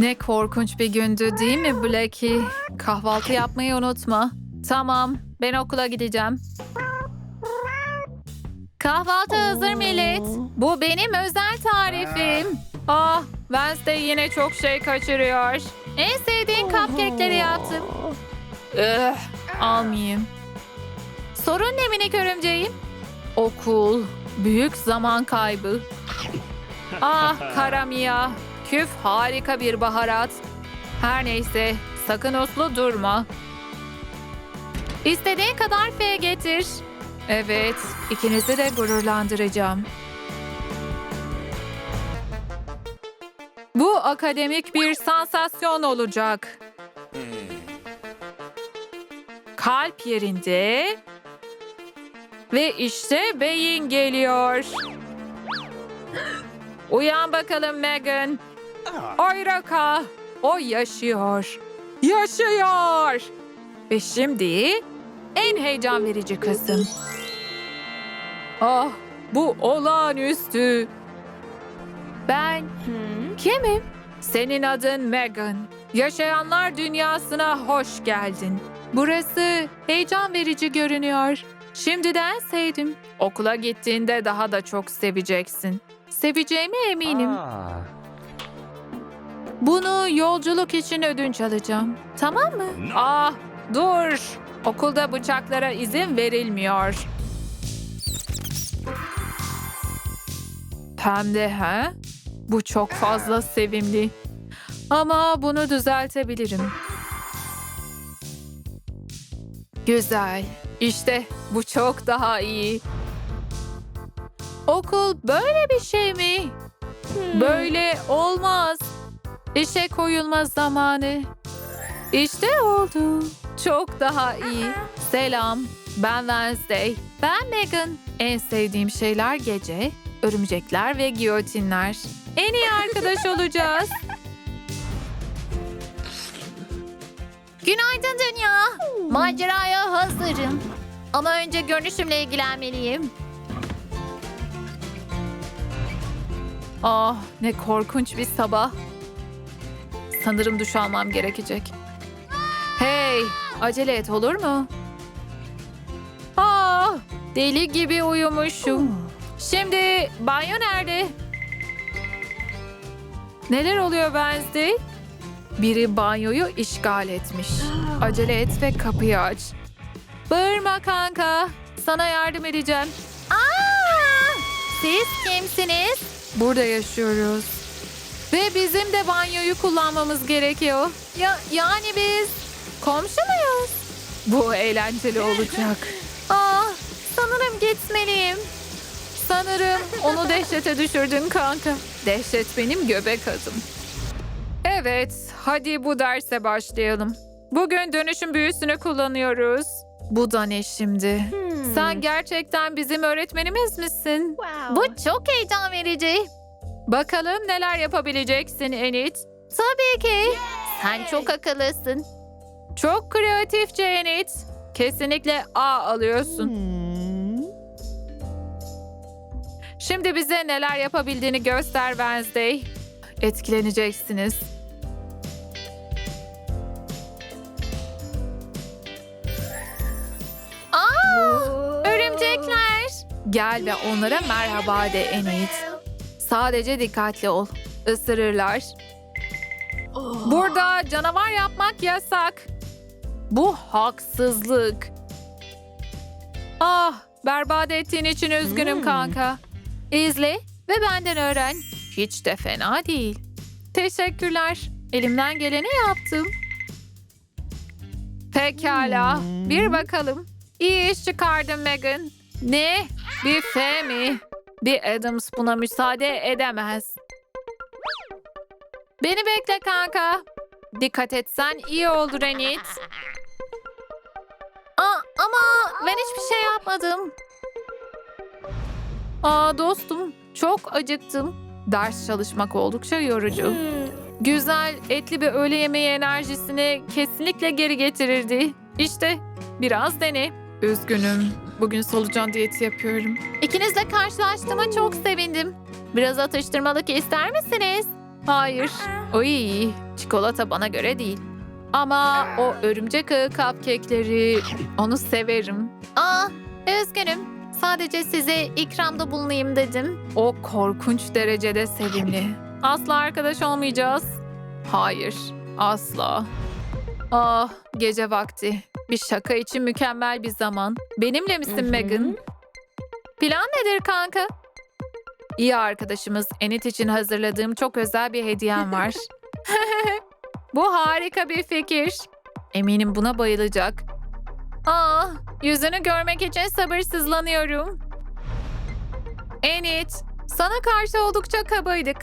Ne korkunç bir gündü değil mi Blackie? Kahvaltı yapmayı unutma. Tamam, ben okula gideceğim. Kahvaltı hazır millet. Bu benim özel tarifim. Ah, Wednesday yine çok şey kaçırıyor. En sevdiğin cupcake'leri yaptım. Üh, almayayım. Sorun ne minik örümceğim? Okul, büyük zaman kaybı. Ah karamia, küf harika bir baharat. Her neyse, sakın uslu durma. İstediğin kadar F getir. Evet, ikinizi de gururlandıracağım. Bu akademik bir sansasyon olacak. Kalp yerinde. Ve işte beyin geliyor. Uyan bakalım Megan. Oyraka. O yaşıyor. Yaşıyor. Ve şimdi en heyecan verici kısım. Ah bu olağanüstü. Ben kimim? Senin adın Megan. Yaşayanlar dünyasına hoş geldin. Burası heyecan verici görünüyor. Şimdiden sevdim. Okula gittiğinde daha da çok seveceksin. Seveceğime eminim. Bunu yolculuk için ödünç alacağım. Tamam mı? Ah, dur. Okulda bıçaklara izin verilmiyor. Hem de he? Bu çok fazla sevimli. Ama bunu düzeltebilirim. Güzel. İşte bu çok daha iyi. Okul böyle bir şey mi? Böyle olmaz. İşe koyulma zamanı. İşte oldu. Çok daha iyi. Selam. Ben Wednesday. Ben Megan. En sevdiğim şeyler gece, örümcekler ve giyotinler. En iyi arkadaş olacağız. Günaydın dünya. Maceraya hazırım. Ama önce görünüşümle ilgilenmeliyim. Ah ne korkunç bir sabah. Sanırım duş almam gerekecek. Hey acele et olur mu? Ah deli gibi uyumuşum. Şimdi banyo nerede? Neler oluyor Wednesday? Biri banyoyu işgal etmiş. Acele et ve kapıyı aç. Bağırma kanka. Sana yardım edeceğim. Aa! Siz kimsiniz? Burada yaşıyoruz. Ve bizim de banyoyu kullanmamız gerekiyor. Ya yani biz komşu muyuz? Bu eğlenceli olacak. Aa, sanırım gitmeliyim. Sanırım onu dehşete düşürdün kanka. Dehşet benim göbek adım. Evet, hadi bu derse başlayalım. Bugün dönüşüm büyüsünü kullanıyoruz. Bu da ne şimdi? Sen gerçekten bizim öğretmenimiz misin? Bu çok heyecan verici. Bakalım neler yapabileceksin Enid. Tabii ki. Sen çok akıllısın. Çok kreatifçe Enid. Kesinlikle A alıyorsun. Şimdi bize neler yapabildiğini göster Wednesday. Etkileneceksiniz. Aa, örümcekler. Gel ve onlara merhaba de Enid. Sadece dikkatli ol. Isırırlar. Burada canavar yapmak yasak. Bu haksızlık. Ah, berbat ettiğin için üzgünüm kanka. İzle ve benden öğren. Hiç de fena değil. Teşekkürler. Elimden geleni yaptım. Pekala. Bir bakalım. İyi iş çıkardın Megan. Ne? Bir F mi? Bir Adams buna müsaade edemez. Beni bekle kanka. Dikkat etsen iyi olur Enid. Aa, ama ben hiçbir şey yapmadım. Aa dostum, çok acıktım. Ders çalışmak oldukça yorucu. Güzel, etli bir öğle yemeği enerjisini kesinlikle geri getirirdi. İşte, biraz dene. Üzgünüm. Bugün solucan diyeti yapıyorum. İkinizle karşılaştığıma çok sevindim. Biraz atıştırmalık ister misiniz? Hayır. Oy, Çikolata bana göre değil. Ama o örümcek ağı cupcake'leri onu severim. Aa, üzgünüm. Sadece size ikramda bulunayım dedim. O korkunç derecede sevimli. Asla arkadaş olmayacağız. Hayır, asla. Ah, gece vakti. Bir şaka için mükemmel bir zaman. Benimle misin Megan? Plan nedir kanka? İyi arkadaşımız Enit için hazırladığım çok özel bir hediyem var. Bu harika bir fikir. Eminim buna bayılacak. Aa, yüzünü görmek için sabırsızlanıyorum. Enit, sana karşı oldukça kabaydık.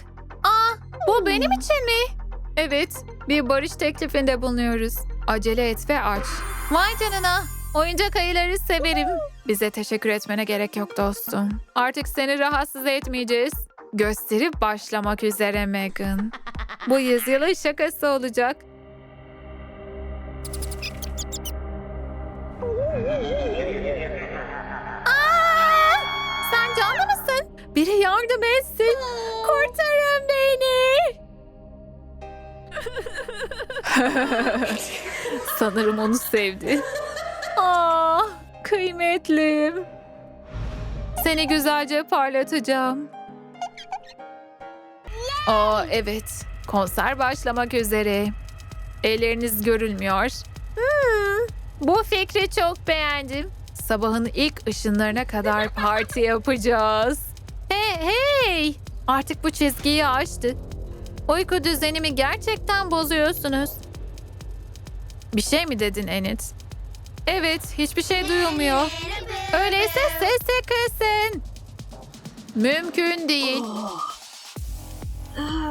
Aa, bu benim için mi? Evet, bir barış teklifinde bulunuyoruz. Acele et ve aç. Vay canına. Oyuncak ayıları severim. Bize teşekkür etmene gerek yok dostum. Artık seni rahatsız etmeyeceğiz. Gösteri başlamak üzere Megan. Bu yüzyılın şakası olacak. Sen canlı mısın? Biri yardım etsin. Kurtarın beni. Sanırım onu sevdi. Aa, kıymetlim. Seni güzelce parlatacağım. Aa, evet. Konser başlamak üzere. Elleriniz görülmüyor. Hmm, bu fikri çok beğendim. Sabahın ilk ışınlarına kadar parti yapacağız. Hey hey! Artık bu çizgiyi aştı. Uyku düzenimi gerçekten bozuyorsunuz. Bir şey mi dedin Enid? Evet, hiçbir şey duyulmuyor. Öyleyse sesi kısın. Mümkün değil.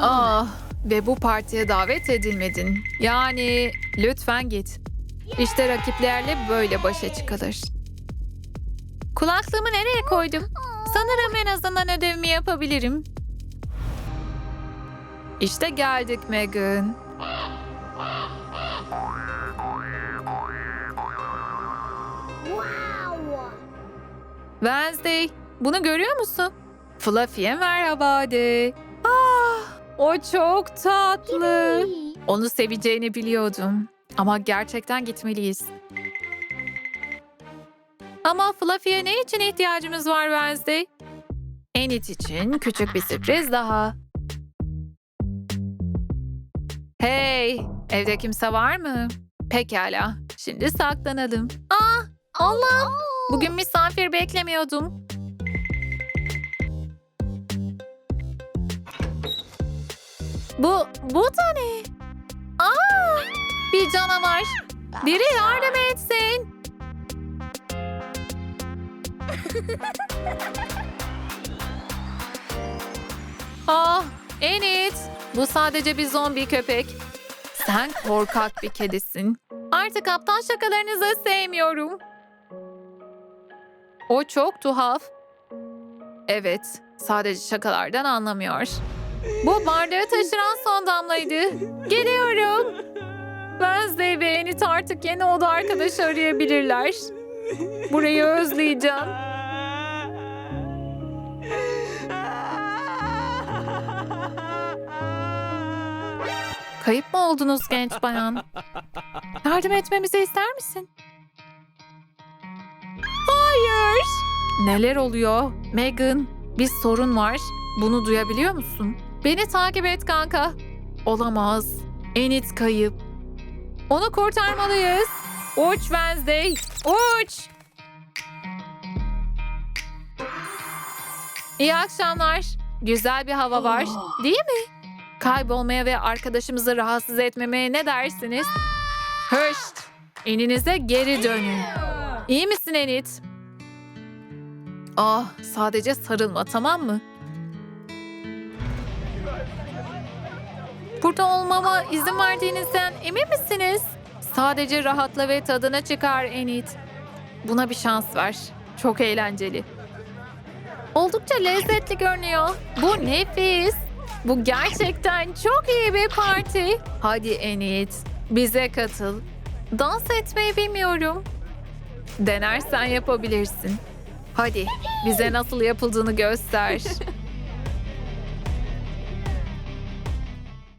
Ah, ve bu partiye davet edilmedin. Yani lütfen git. İşte rakiplerle böyle başa çıkılır. Kulaklığımı nereye koydum? Sanırım en azından ödevimi yapabilirim. İşte geldik Megan. Wednesday, bunu görüyor musun? Fluffy'e merhaba de. Ah, o çok tatlı. Onu seveceğini biliyordum. Ama gerçekten gitmeliyiz. Ama Fluffy'e ne için ihtiyacımız var Wednesday? Enid için küçük bir sürpriz daha. Hey, evde kimse var mı? Pekala, şimdi saklanalım. Aa, Allah'ım, bugün misafir beklemiyordum. Bu, bu da ne? Aa, bir canavar. Biri yardım etsin. Ah, Enid. Bu sadece bir zombi köpek. Sen korkak bir kedisin. Artık aptal şakalarınızı sevmiyorum. O çok tuhaf. Evet, sadece şakalardan anlamıyor. Bu bardağı taşıran son damlaydı. Geliyorum. Wednesday ve Enid artık yeni oda arkadaşı arayabilirler. Burayı özleyeceğim. Kayıp mı oldunuz genç bayan? Yardım etmemizi ister misin? Hayır. Neler oluyor? Megan, bir sorun var. Bunu duyabiliyor musun? Beni takip et kanka. Olamaz. Enid kayıp. Onu kurtarmalıyız. Uç Wednesday. Uç. İyi akşamlar. Güzel bir hava var. Değil mi? Kaybolmaya ve arkadaşımızı rahatsız etmemeye ne dersiniz? Hışt! Eninize geri dönün. İyi misin Enid? Ah, sadece sarılma tamam mı? Burada olmama izin verdiğinizden emin misiniz? Sadece rahatla ve tadına çıkar Enid. Buna bir şans ver. Çok eğlenceli. Oldukça lezzetli görünüyor. Bu nefis. Bu gerçekten çok iyi bir parti. Hadi Enid, bize katıl. Dans etmeyi bilmiyorum. Denersen yapabilirsin. Hadi bize nasıl yapıldığını göster.